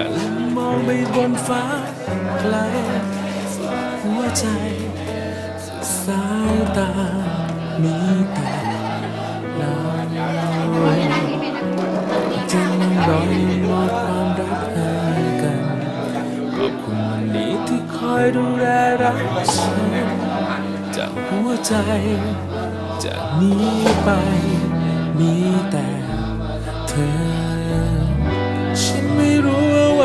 กันมองไปบนฟ้าไกลหัวใจ สายตา มีแต่ลาวจะนั่งรอยมอบความรักให้กัน ขอบคุณวันนี้ที่คอยดูแลรักฉันจากหัวใจ จากนี้ไป มีแต่เธอ ฉันไม่รู้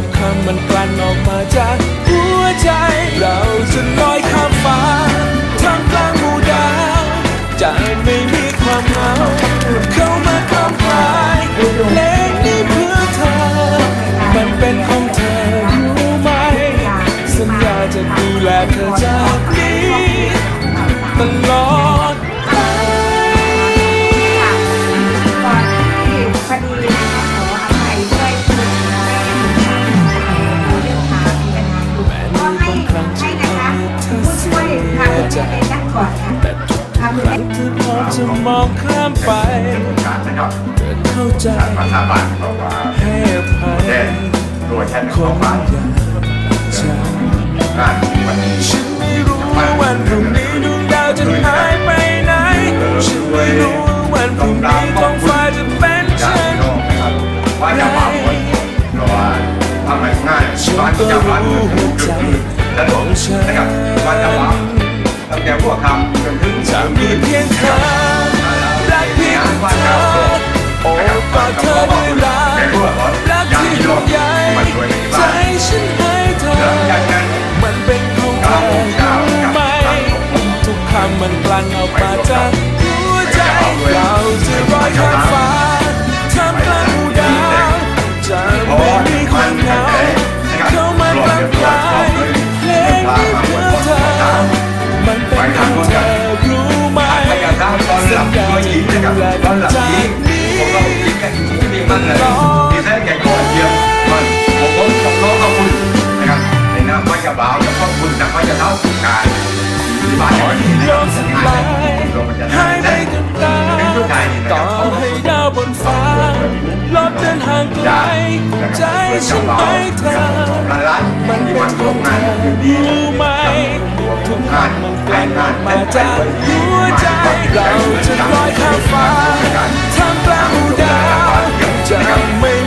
ทุกคำมันกลั่นออกมาจาก ใจรัฐบาลบอกว่าให้อภัยแจ้งโดยแค่หนึ่งคสองนบาทอย่างฉันงานวันนี้ฉันไม่รู้ว่าวันพรุ่งนี้ดวงดาวจะหายไปไหนฉันไม่รู้ว่าวันพรุ่งนี้ท้องฟ้าจะเป็นญาเช่ตินน้องนะครับว่าจะมาคนเพราะว่าทำไมง่ายบ้านจะบ้านเกิดขึ้นและหลงนะครับว่าจะมาตั้งแต่พวกคำจนถึงจะมีเพียงเธอ មិនខ្លាំងអបា ต่อให้ดาวบนฟ้าลบเดินห่างไกลใจฉันไปเธอล้านมันเป็นของมเธงานอคือดีรู้ไหมทุกงานมันกงาลั่นงาอนมาจากหัวใจเราจะลอยข้ามฟ้าทำกลางหมู่ดาวจะไม่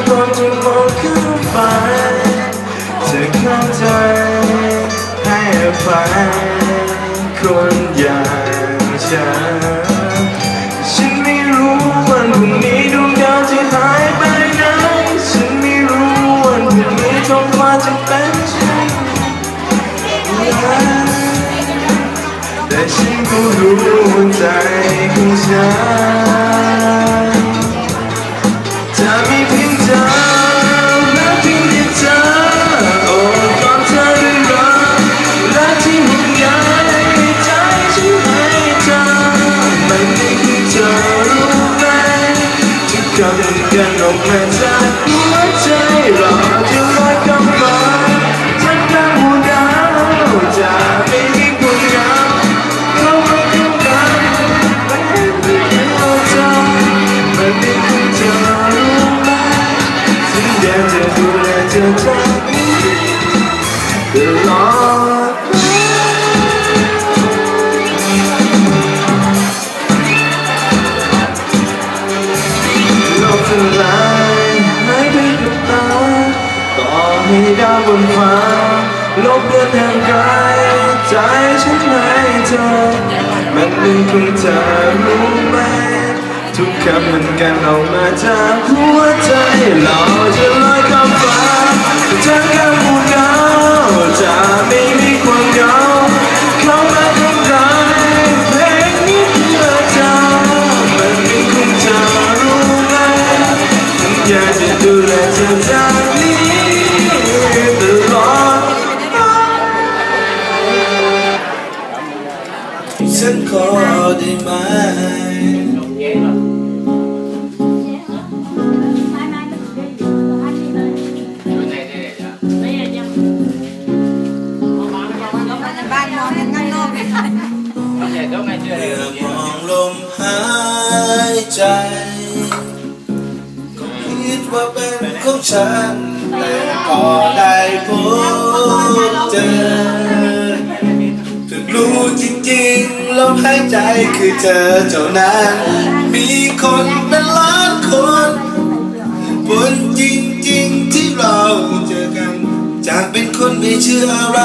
กๆครั้งเธอพร้อมจะมองขึ้นฟ้าเธอเข้าใจให้อภัยคนอย่างฉันฉันไม่รู้วันพรุ่งนี้ดวงดาวจะหายไปไหนฉันไม่รู้วันพรุ่งนี้ท้องฟ้าจะเป็นเช่นไรแต่ฉันก็รู้ว่าใจของฉัน ทุกคำมั เดินทางไกลใจฉันให้เธอมันเป็นของเธอรู้ไหมทุกคำมันกันออกมาจากหัวใจเราจะลอยข้ามฟ้าทั้งคำพูดเก่าจะไม่มีความเหงาเได้ไหมบ้านนอนกันข้างนอ รู้จริงๆลมหายใจคือเธอเท่านั้น มีคนเป็นล้านคนบนจริงๆที่เราเจอกัน จากเป็นคนไม่เชื่ออะไร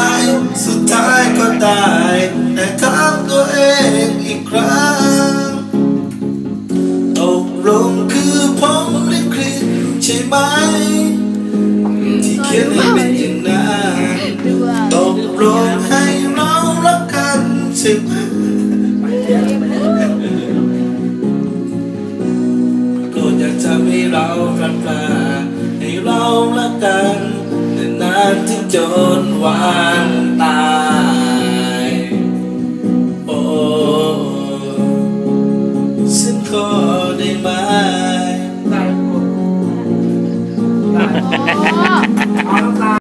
สุดท้ายก็ตายแต่ถามตัวเองอีกครั้งตกลงคือผมลิขิตใช่ไหม ที่เขียนให้เป็น เรารักกันให้เรารักกันนานๆถึงจนวัน